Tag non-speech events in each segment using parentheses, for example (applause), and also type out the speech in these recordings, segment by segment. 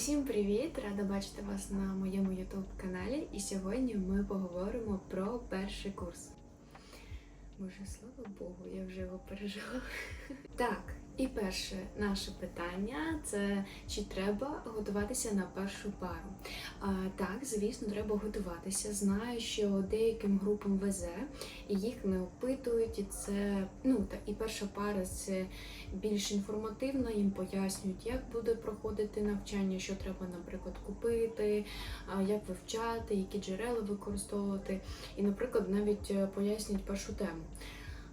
Всім привіт! Рада бачити вас на моєму YouTube каналі. І сьогодні ми поговоримо про перший курс. Боже, слава Богу, я вже його пережила. (laughs) Так, і перше наше питання це чи треба готуватися на першу пару? А, так, звісно, треба готуватися. Знаю, що деяким групам везе, і їх не опитують, і це ну та і перша пара це більш інформативна, їм пояснюють, як буде проходити навчання, що треба, наприклад, купити, як вивчати, які джерела використовувати, і, наприклад, навіть е, пояснюють першу тему.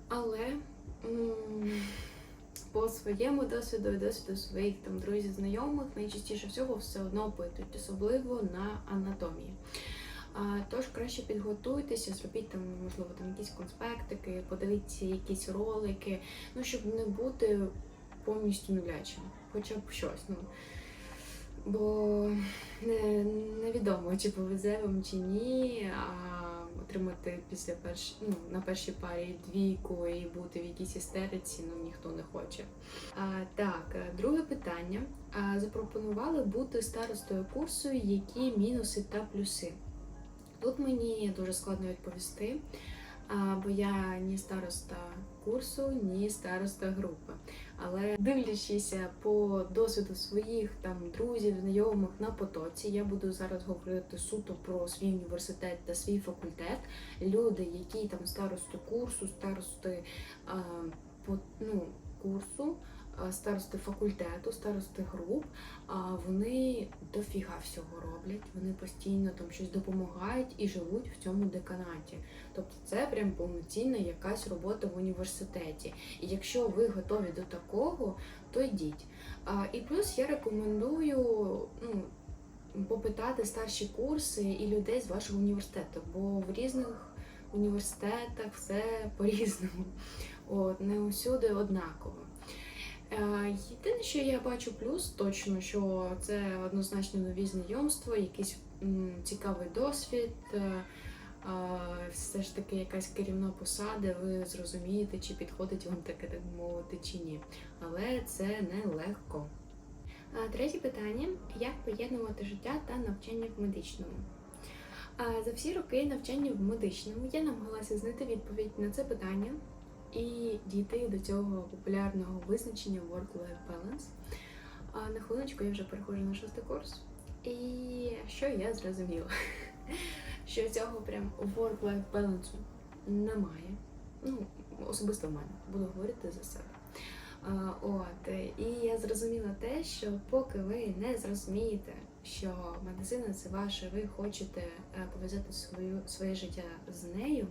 Але своєму досвіду і досвіду своїх там друзів, знайомих, найчастіше всього все одно опитують, особливо на анатомії. Тож краще підготуйтеся, зробіть там, можливо, там якісь конспектики, подивіться якісь ролики, ну щоб не бути повністю нулячим, хоча б щось. Ну бо не, невідомо, чи повезе вам чи ні. А отримати після перш... ну, на першій парі двійку і бути в якійсь істериці, ну ніхто не хоче. А, так, е, друге питання. А, запропонували бути старостою курсу, які мінуси та плюси. Тут мені дуже складно відповісти, бо я ні староста курсу, ні староста групи. Але дивлячись по досвіду своїх там друзів, знайомих на потоці, я буду зараз говорити суто про свій університет та свій факультет. Люди, які там старости курсу, старости а, по ну, курсу. А, Старости факультету, старости груп, вони дофіга всього роблять. Вони постійно там щось допомагають і живуть в цьому деканаті. Тобто це прям повноцінна якась робота в університеті. І якщо ви готові до такого, то йдіть. І плюс я рекомендую ну, попитати старші курси і людей з вашого університету, бо в різних університетах все (laughs) по-різному. От, не усюди однаково. Е, Єдине, що я бачу плюс, точно, що це однозначно нові знайомства, якийсь цікавий досвід. е, е, Все ж таки якась керівна посада, ви зрозумієте, чи підходить вам таке, так мовити, чи ні. Але це не легко. Третє питання: як поєднувати життя та навчання в медичному? За всі роки навчання в медичному я намагалася знайти відповідь на це питання і дійти до цього популярного визначення work-life balance. А на хвилиночку я вже переходжу на шостий курс. І що я зрозуміла? (laughs) Що цього прям work-life balance немає. Ну, особисто в мене, буду говорити за себе. А, От, і я зрозуміла те, що поки ви не зрозумієте, що медицина це ваше, ви хочете е, пов'язати свою, своє життя з нею,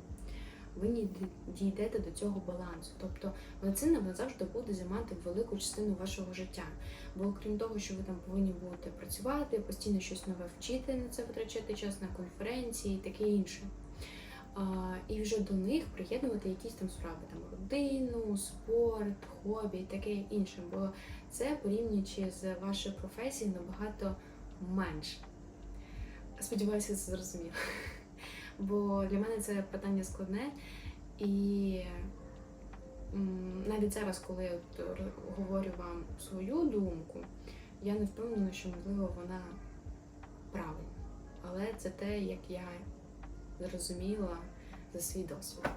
ви дійдете до цього балансу. Тобто медицина вона завжди буде займати велику частину вашого життя. Бо окрім того, що ви там повинні будете працювати, постійно щось нове вчити на це витрачати час на конференції і таке інше. І вже до них приєднувати якісь там справи, там родину, спорт, хобі і таке інше. Бо це порівнюючи з вашою професією набагато менше. Сподіваюся, це зрозуміло. Бо для мене це питання складне, і навіть зараз, коли я говорю вам свою думку, я не впевнена, що можливо вона правильна. Але це те, як я зрозуміла за свій досвід.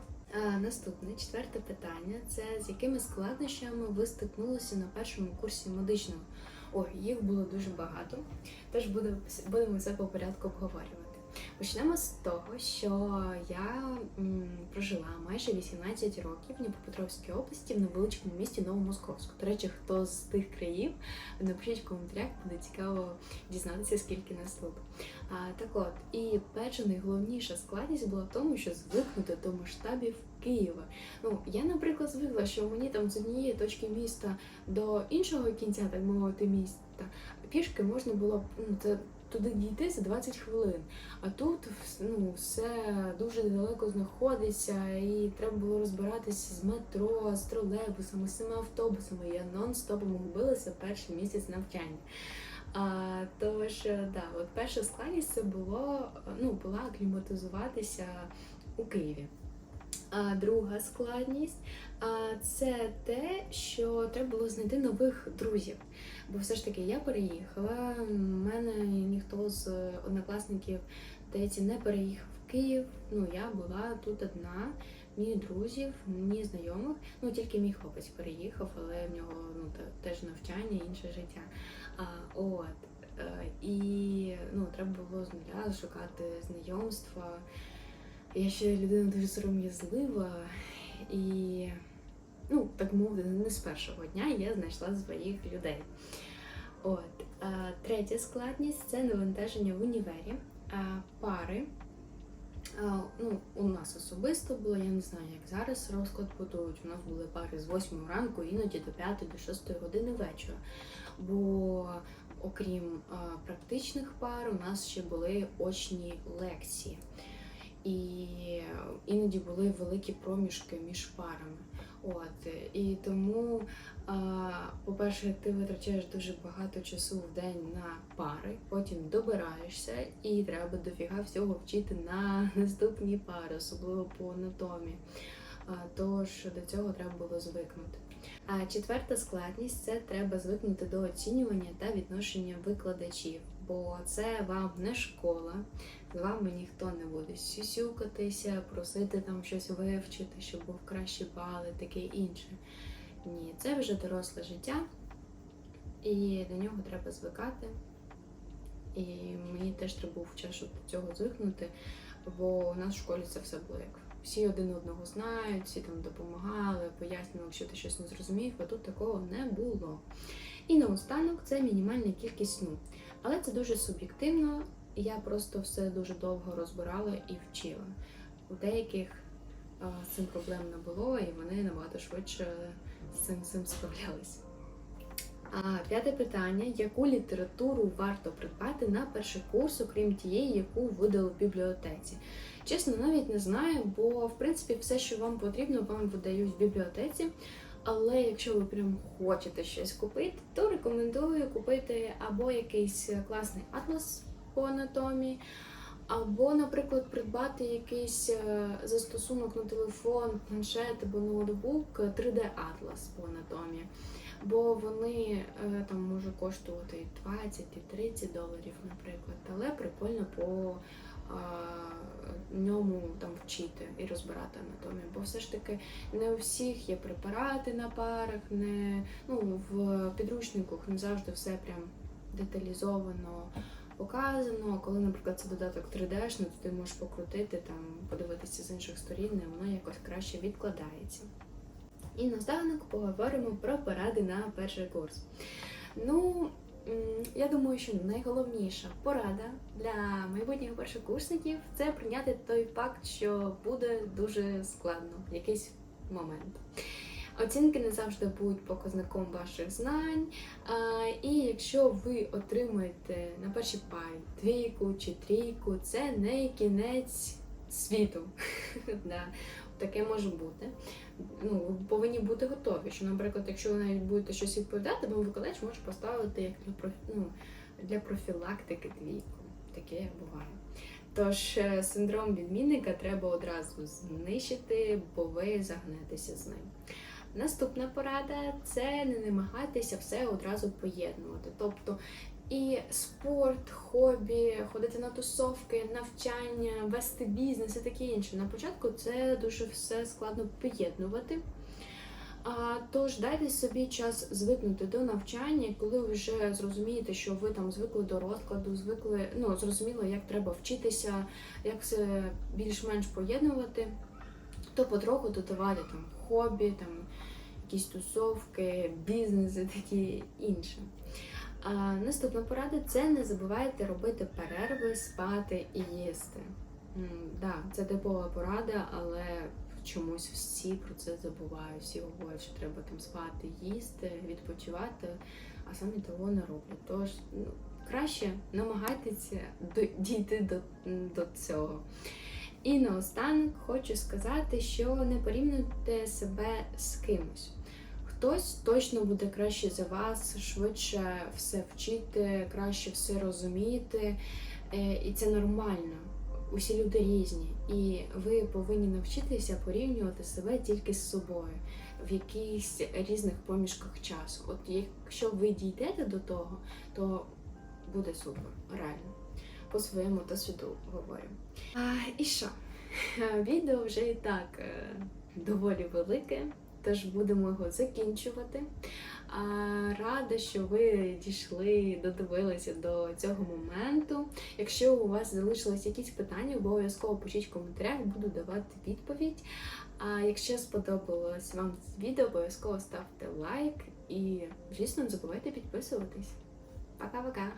Наступне четверте питання це з якими складнощами ви стикнулися на першому курсі медичного? Ой, їх було дуже багато, будемо, будемо все по порядку обговорювати. Почнемо з того, що я м, прожила майже 18 років в Дніпропетровській області в невеличкому місті Новомосковську. До речі, хто з тих країв, напишіть в коментарях, буде цікаво дізнатися, скільки нас тут. А, так от, і перша найголовніша складність була в тому, що звикнути до масштабів Києва. Ну, я, наприклад, звикла, що мені там з однієї точки міста до іншого кінця, так мовити, міста, пішки можна було ну, це туди дійти за 20 хвилин. А тут ну, все дуже далеко знаходиться, і треба було розбиратися з метро, з тролейбусами, з цими автобусами. Я нон-стопом губилася перший місяць навчання. А, тож, да, от перша складність це було ну, була акліматизуватися у Києві. А друга складність це те, що треба було знайти нових друзів. Бо все ж таки я переїхала. в мене ніхто з однокласників здається, не переїхав в Київ. Ну я була тут одна. Ні друзів, ні знайомих. Ну тільки мій хлопець переїхав, але в нього ну теж навчання, інше життя. А от е, і ну треба було з нуля шукати знайомства. Я ще людина дуже сором'язлива і, ну, так мовити, не з першого дня я знайшла своїх людей. От, третя складність це навантаження в універі, пари. Ну, у нас особисто було, я не знаю, як зараз розклад будують. У нас були пари з 8 ранку, іноді до 5 до 6 години вечора. Бо окрім практичних пар, у нас ще були очні лекції. І іноді були великі проміжки між парами. От і тому, по-перше, ти витрачаєш дуже багато часу в день на пари, потім добираєшся, і треба дофіга всього вчити на (laughs) наступні пари, особливо по анатомії. Тож до цього треба було звикнути. А четверта складність це треба звикнути до оцінювання та відношення викладачів, бо це вам не школа, з вами ніхто не буде сюсюкатися, просити там щось вивчити, щоб був кращі бали, таке інше. Ні, це вже доросле життя, і до нього треба звикати. І мені теж треба був час, щоб до цього звикнути, бо у нас в школі це все було як всі один одного знають, всі там допомагали, пояснювали, якщо ти щось не зрозумів, а тут такого не було. І наостанок це мінімальна кількість сну. Але це дуже суб'єктивно, я просто все дуже довго розбирала і вчила. У деяких з цим проблем не було, і вони набагато швидше з цим, цим справлялися. А п'яте питання: яку літературу варто придбати на перший курс, окрім тієї, яку видали в бібліотеці? Чесно, навіть не знаю, бо в принципі все, що вам потрібно, вам видають в бібліотеці. Але якщо ви прям хочете щось купити, то рекомендую купити або якийсь класний атлас по анатомії, або, наприклад, придбати якийсь е, застосунок на телефон, планшет або ноутбук 3D-атлас по анатомії. Бо вони е, там можуть коштувати і 20 і 30 доларів, наприклад, але прикольно по ньому там вчити і розбирати анатомію. Бо все ж таки не у всіх є препарати на парах, не ну в підручниках не завжди все прям деталізовано показано. Коли, наприклад, це додаток 3D, то ти можеш покрутити там, подивитися з інших сторін, і воно якось краще відкладається. І наостанок поговоримо про поради на перший курс. Ну, я думаю, що найголовніша порада для майбутніх першокурсників це прийняти той факт, що буде дуже складно в якийсь момент. Оцінки не завжди будуть показником ваших знань. І якщо ви отримаєте на першій парі двійку чи трійку, це не кінець світу. (laughs) Таке може бути. Ну, ви повинні бути готові. Що, наприклад, якщо ви навіть будете щось відповідати, вам викладач може поставити як для, профі... ну, для профілактики двійку. Таке буває. Тож е, синдром відмінника треба одразу знищити, бо ви загнетеся з ним. Наступна порада це не намагатися все одразу поєднувати. Тобто і спорт, хобі, ходити на тусовки, навчання, вести бізнес і таке інше. На початку це дуже все складно поєднувати. А, тож дайте собі час звикнути до навчання, коли ви вже зрозумієте, що ви там звикли до розкладу, звикли, ну зрозуміло, як треба вчитися, як все більш-менш поєднувати, то потроху додавати там хобі, там якісь тусовки, бізнес і таке інше. Наступна порада це не забувайте робити перерви, спати і їсти. Да, це типова порада, але чомусь всі про це забувають. Всі говорять, що треба там спати, їсти, відпочивати, а самі того не роблять. Тож ну, краще намагайтеся дійти до, до цього. І наостанок хочу сказати, що не порівнюйте себе з кимось. Хтось точно буде краще за вас, швидше все вчити, краще все розуміти, е, і це нормально. усі люди різні, і ви повинні навчитися порівнювати себе тільки з собою в якихось різних проміжках часу. От якщо ви дійдете до того, то буде супер, реально. По своєму досвіду говорю. А, і що? (laughs) Відео вже і так е, доволі велике, тож будемо його закінчувати. Рада, що ви дійшли, додивилися до цього моменту. Якщо у вас залишились якісь питання, обов'язково пишіть в коментарях, буду давати відповідь. А якщо сподобалось вам відео, обов'язково ставте лайк і, звісно, не забувайте підписуватись. Пока-пока!